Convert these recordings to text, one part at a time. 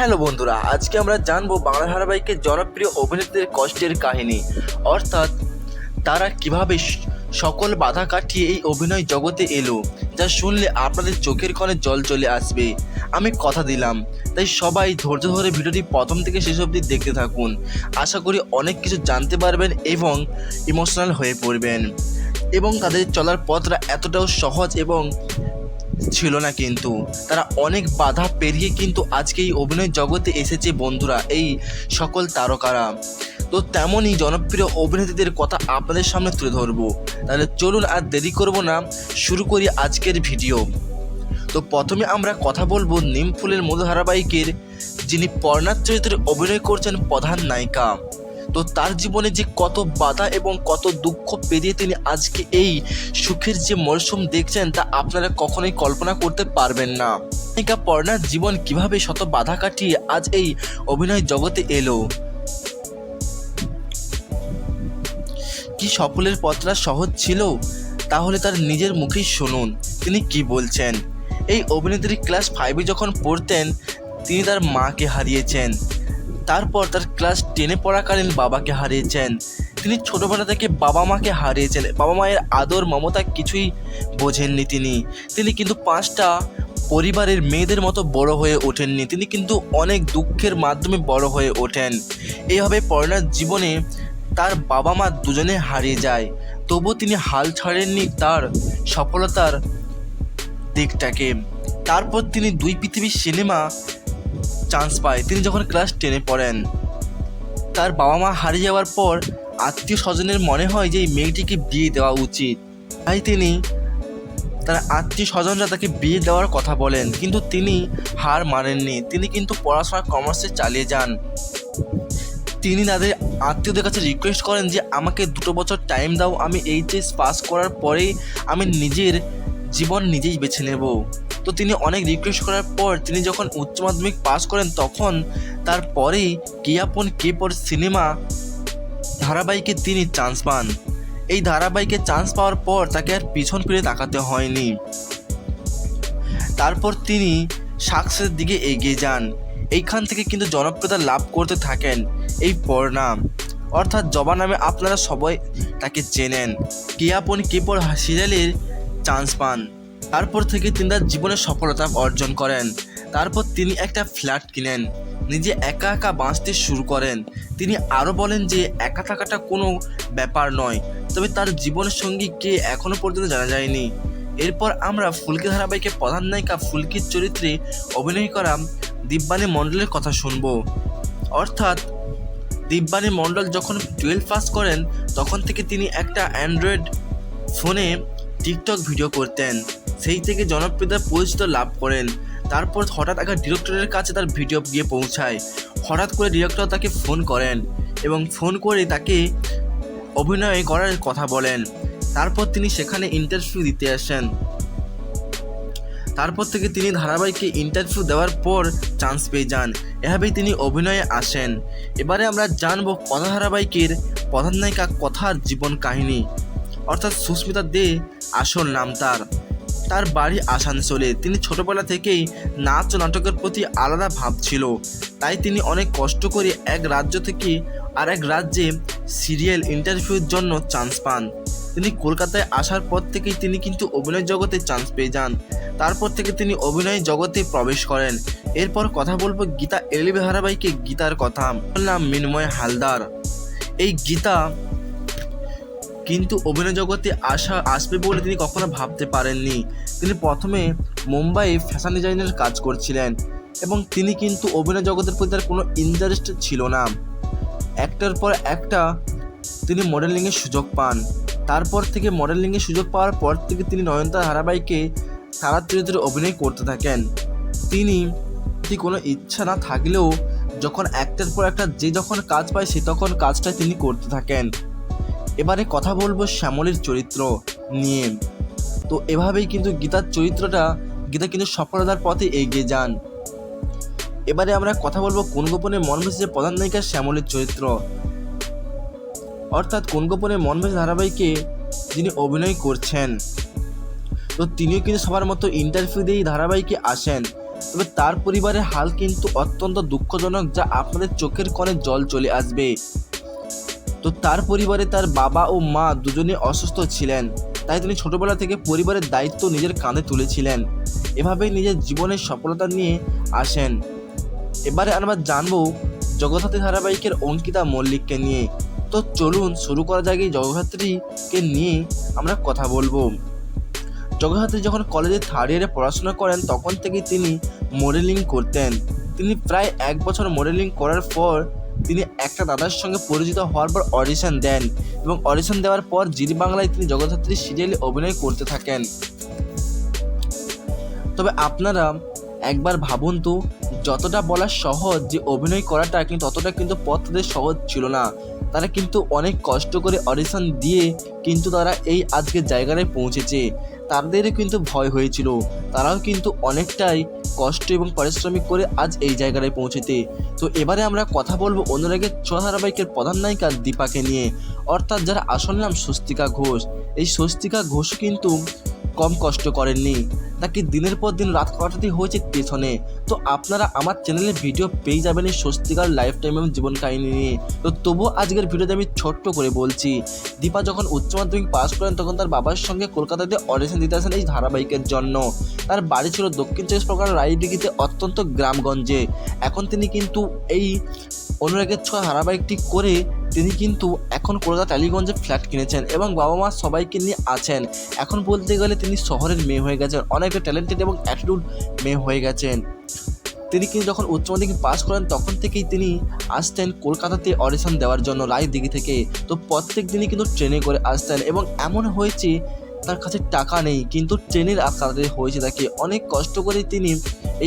Hello বন্ধুরা, আজকে আমরা জানব বাংলা ধারাবাহিকের জনপ্রিয় অভিনেত্রীদের কষ্টের কাহিনী। অর্থাৎ তারা কীভাবে সকল বাধা কাটিয়ে এই অভিনয় জগতে এলো, যা শুনলে আপনাদের চোখের কোণে জল চলে আসবে। আমি কথা দিলাম, তাই সবাই ধৈর্য ধরে ভিডিওটি প্রথম থেকে শেষ অবধি দেখতে থাকুন। আশা করি অনেক কিছু জানতে পারবেন এবং ইমোশনাল হয়ে পড়বেন। এবং তাদের চলার পথটা এতটাও সহজ এবং ছিল না কিন্তু। তারা অনেক বাধা পেরিয়ে কিন্তু আজকে এই অভিনয় জগতে এসেছে বন্ধুরা, এই সকল তারকারা। তো তেমনই জনপ্রিয় অভিনেত্রীদের কথা আপনাদের সামনে তুলে ধরবো। তাহলে চলুন আর দেরি করব না, শুরু করি আজকের ভিডিও। তো প্রথমে আমরা কথা বলব নিম ফুলের মধু ধারাবাহিকের যিনি পর্ণার চরিত্রে অভিনয় করছেন প্রধান নায়িকা। তো তার জীবনে যে কত বাধা এবং কত দুঃখ পেরিয়ে তিনি আজকে এই সুখের যে মরশুম দেখছেন, তা আপনারা কখনোই কল্পনা করতে পারবেন না। নায়িকা পর্ণার জীবন কীভাবে শত বাধা কাটিয়ে আজ এই অভিনয় জগতে এলো? কি সফলের পথটা সহজ ছিল? তাহলে তার নিজের মুখেই শুনুন, তিনি কি বলছেন? এই অভিনেত্রী ক্লাস ফাইভে যখন পড়তেন, তিনি তার মাকে হারিয়েছেন। তারপর তার ক্লাস টেনে পড়াকালীন বাবাকে হারিয়েছেন। তিনি ছোটোবেলা থেকে বাবা মাকে হারিয়েছেন। বাবা মায়ের আদর, মমতা কিছুই বোঝেননি তিনি। তিনি কিন্তু পাঁচটা পরিবারের মেয়েদের মতো বড় হয়ে ওঠেননি। তিনি কিন্তু অনেক দুঃখের মাধ্যমে বড় হয়ে ওঠেন। এইভাবে পড়ার জীবনে তার বাবা মা দুজনে হারিয়ে যায়। তবু তিনি হাল ছাড়েননি তার সফলতার দিকটাকে। তারপর তিনি দুই পৃথিবীর সিনেমা চান্স পায়। তিনি যখন ক্লাস টেনে পড়েন, তার বাবা মা হারিয়ে যাওয়ার পর আত্মীয় স্বজনের মনে হয় যে এই মেয়েটিকে বিয়ে দেওয়া উচিত। তাই তিনি তার আত্মীয় স্বজনরা তাকে বিয়ে দেওয়ার কথা বলেন, কিন্তু তিনি হার মানেননি। তিনি কিন্তু পড়াশোনা কমার্সে চালিয়ে যান। তিনি তাদের আত্মীয়দের কাছে রিকোয়েস্ট করেন যে, আমাকে দুটো বছর টাইম দাও, আমি এইচএস পাস করার পরেই আমি নিজের জীবন নিজেই বেছে নেব। তো তিনি অনেক রিকোয়েস্ট করার পর তিনি যখন উচ্চ মাধ্যমিক পাস করেন, তখন তারপরেই কিয়াপন কে পর সিনেমা ধারাবাহিকে তিনি চান্স পান। এই ধারাবাহিকে চান্স পাওয়ার পর তাকে আর পিছন ফিরে তাকাতে হয়নি। তারপর তিনি সাকসেসের দিকে এগিয়ে যান। এইখান থেকে কিন্তু জনপ্রিয়তা লাভ করতে থাকেন এই পর্ণা। অর্থাৎ জবা নামে আপনারা সবাই তাকে চেনেন। কিয়াপন কেপর সিরিয়ালের চান্স পান। তারপর থেকে তিনি তার জীবনে সফলতা অর্জন করেন। তারপর তিনি একটা ফ্ল্যাট কিনেন। নিজে একা একা বাঁচতে শুরু করেন। তিনি আরও বলেন যে, একা থাকাটা কোনো ব্যাপার নয়। তবে তার জীবনের সঙ্গী কে এখনও পর্যন্ত জানা যায়নি এরপর আমরা ফুলকি ধারাবাহিকের প্রধান নায়িকা ফুলকির চরিত্রে অভিনয় করা দিব্যানী মণ্ডলের কথা শুনব। অর্থাৎ, দিব্যানী মণ্ডল যখন টুয়েলভ পাস করেন, তখন থেকে তিনি একটা অ্যান্ড্রয়েড ফোনে টিকটক ভিডিও করতেন। সেই থেকে জনপ্রিয়তার পরিচিত লাভ করেন। তারপর হঠাৎ একটা ডিরেক্টরের কাছে তার ভিডিও গিয়ে পৌঁছায়। হঠাৎ করে ডিরেক্টর তাকে ফোন করেন এবং ফোন করে তাকে অভিনয় করার কথা বলেন। তারপর তিনি সেখানে ইন্টারভিউ দিতে আসেন। তারপর থেকে তিনি ধারাবাহিকে ইন্টারভিউ দেওয়ার পর চান্স পেয়ে যান। এভাবেই তিনি অভিনয়ে আসেন। এবারে আমরা জানব কথা ধারাবাহিকের প্রধান নায়িকা কথার জীবন কাহিনী। অর্থাৎ সুস্মিতা দে আসল নাম তার। তার বাড়ি আসানসোলে। তিনি ছোটবেলা থেকেই নাচ ও নাটকের প্রতি আলাদা ভাব ছিল। তাই তিনি অনেক কষ্ট করে এক রাজ্য থেকে আর এক রাজ্যে সিরিয়াল ইন্টারভিউর জন্য চান্স পান। তিনি কলকাতায় আসার পর থেকেই তিনি কিন্তু অভিনয় জগতে চান্স পেয়ে যান। তারপর থেকে তিনি অভিনয় জগতে প্রবেশ করেন। এরপর কথা বলব গীতা এলিভে ধারাবাহিকে গীতার কথা। নাম মিনময় হালদার। এই গীতা কিন্তু অভিনয় জগতে আসা আসবে বলে তিনি কখনো ভাবতে পারেননি। তিনি প্রথমে মুম্বাইয়ে ফ্যাশন ডিজাইনের কাজ করছিলেন এবং তিনি কিন্তু অভিনয় জগতের প্রতি তার কোনো ইন্টারেস্ট ছিল না। একটার পর একটা তিনি মডেলিংয়ের সুযোগ পান। তারপর থেকে মডেলিংয়ের সুযোগ পাওয়ার পর থেকে তিনি নয়নতা ধারাবাহিকে তারা চরিত্রে অভিনয় করতে থাকেন। তিনি কোনো ইচ্ছা না থাকলেও যখন একটার পর একটা যে যখন কাজ পায় সে তখন কাজটা তিনি করতে থাকেন। এবারে কথা বলব শ্যামলীর চরিত্র নিয়ে। তো এভাবেই কিন্তু গীতার চরিত্রটা, গীতা কিন্তু সফলতার পথে এগিয়ে যান। এবারে আমরা কথা বলব কোন গোপনে মনমেসে যে প্রধান নায়িকা শ্যামলের চরিত্র। অর্থাৎ কোন গোপনে মনমেস ধারাবাহিকে যিনি অভিনয় করছেন। তো তিনিও কিন্তু সবার মতো ইন্টারভিউ দিয়েই ধারাবাহিকে আসেন। তবে তার পরিবারের হাল কিন্তু অত্যন্ত দুঃখজনক যা আপনাদের চোখের কোণে জল চলে আসবে। তো তার পরিবারে তার বাবা ও মা দুজনে অসুস্থ ছিলেন। তাই তিনি ছোটবেলা থেকে পরিবারের দায়িত্ব নিজের কাঁধে তুলেছিলেন। এভাবেই নিজের জীবনের সফলতা নিয়ে আসেন। এবারে আমরা জানব জগদ্ধাত্রী ধারাবাহিকের অঙ্কিতা মল্লিককে নিয়ে। তো চলুন শুরু করা যাক এই জগদ্ধাত্রীকে নিয়ে আমরা কথা বলব। জগদ্ধাত্রী যখন কলেজে থার্ড ইয়ারে পড়াশোনা করেন, তখন থেকেই তিনি মডেলিং করতেন। তিনি প্রায় এক বছর মডেলিং করার পর তিনি একটা দাদার সঙ্গে পরিচিত হওয়ার পর অডিশন দেন এবং অডিশন দেওয়ার পর জিডি বাংলায় তিনি জগদ্ধাত্রী সিরিয়ালে অভিনয় করতে থাকেন। তবে আপনারা একবার ভাবুন তো, যতটা বলা সহজ যে অভিনয় করাটা কিন্তু ততটা কিন্তু পথ তাদের সহজ ছিল না। তারা কিন্তু অনেক কষ্ট করে অডিশন দিয়ে কিন্তু তারা এই আজকের জায়গাটায় পৌঁছেছে। তাদেরও কিন্তু ভয় হয়েছিল। তারাও কিন্তু অনেকটাই কষ্ট এবং পারিশ্রমিক করে আজ এই জায়গাটায় পৌঁছেতে তো এবারে আমরা কথা বলব অনুরাগের ছ ধারাবাহিকের প্রধান নায়িকা দীপাকে নিয়ে। অর্থাৎ যার আসল নাম স্বস্তিকা ঘোষ। এই স্বস্তিকা ঘোষ কিন্তু কম কষ্ট করেননি। তাকে দিনের পর দিন রাত কাটাতে হয়েছে পেছনে? তো আপনারা আমার চ্যানেলে ভিডিও পেয়ে যাবেন এই স্বস্তিকার লাইফ টাইম এবং জীবন কাহিনী নিয়ে। তো তবুও আজকের ভিডিওতে আমি ছোট্ট করে বলছি, দীপা যখন উচ্চ মাধ্যমিক পাস করেন, তখন তার বাবার সঙ্গে কলকাতাতে অডিশন দিতে আসেন এই ধারাবাহিকের জন্য। তার বাড়ি ছিল দক্ষিণ চব্বিশ পরগনার রায়দিঘিতে, অত্যন্ত গ্রামগঞ্জে। এখন তিনি কিন্তু এই অনুরাগের ছোঁয়া ধারাবাহিকটি করে তিনি কিন্তু এখন কলকাতা টালিগঞ্জে ফ্ল্যাট কিনেছেন এবং বাবা মা সবাইকে নিয়ে আছেন। এখন বলতে গেলে তিনি শহরের মেয়ে হয়ে গেছেন। অনেকটা ট্যালেন্টেড এবং অ্যাটিটিউড মেয়ে হয়ে গেছেন। তিনি কিন্তু যখন উচ্চ মাধ্যমিক পাস করেন, তখন থেকেই তিনি আসতেন কলকাতাতে অডিশন দেওয়ার জন্য রায়দিঘি থেকে। তো প্রত্যেক দিনই কিন্তু ট্রেনে করে আসতেন এবং এমন হয়েছে, তার কাছে টাকা নেই, কিন্তু ট্রেনের আকারে হয়েছে তাকে। অনেক কষ্ট করে তিনি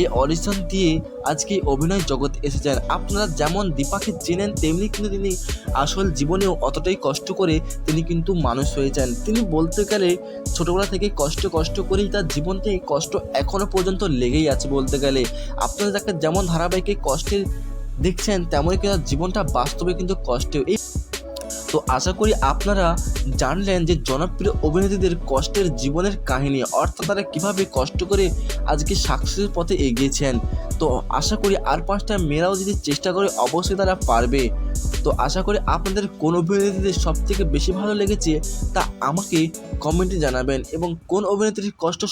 এই অডিশন দিয়ে আজকে অভিনয় জগৎ এসেছেন। আপনারা যেমন দীপাকে চেনেন, তেমনি কিন্তু তিনি আসল জীবনেও অতটাই কষ্ট করে তিনি কিন্তু মানুষ হয়েছেন। তিনি বলতে গেলে ছোটোবেলা থেকে কষ্ট কষ্ট করেই তার জীবনতে এই কষ্ট এখনও পর্যন্ত লেগেই আছে বলতে গেলে। আপনারা যাকে যেমন ধারাবাহিকে কষ্টের দেখছেন তেমনই কিন্তু জীবনটা বাস্তবে কিন্তু কষ্টে এই তো আশা করি আপনারা জানলেন যে জনপ্রিয় অভিনেত্রীদের কষ্টের জীবনের কাহিনী, অর্থাৎ তারা কীভাবে কষ্ট করে আজকে সাকসেসের পথে এগিয়েছেন। তো আশা করি আর পাঁচটা মেয়েরাও যদি চেষ্টা করে, অবশ্যই তারা পারবে। তো আশা করি আপনাদের কোন অভিনেত্রীদের সব থেকে বেশি ভালো লেগেছে তা আমাকে কমেন্টে জানাবেন এবং কোন অভিনেত্রীর কষ্ট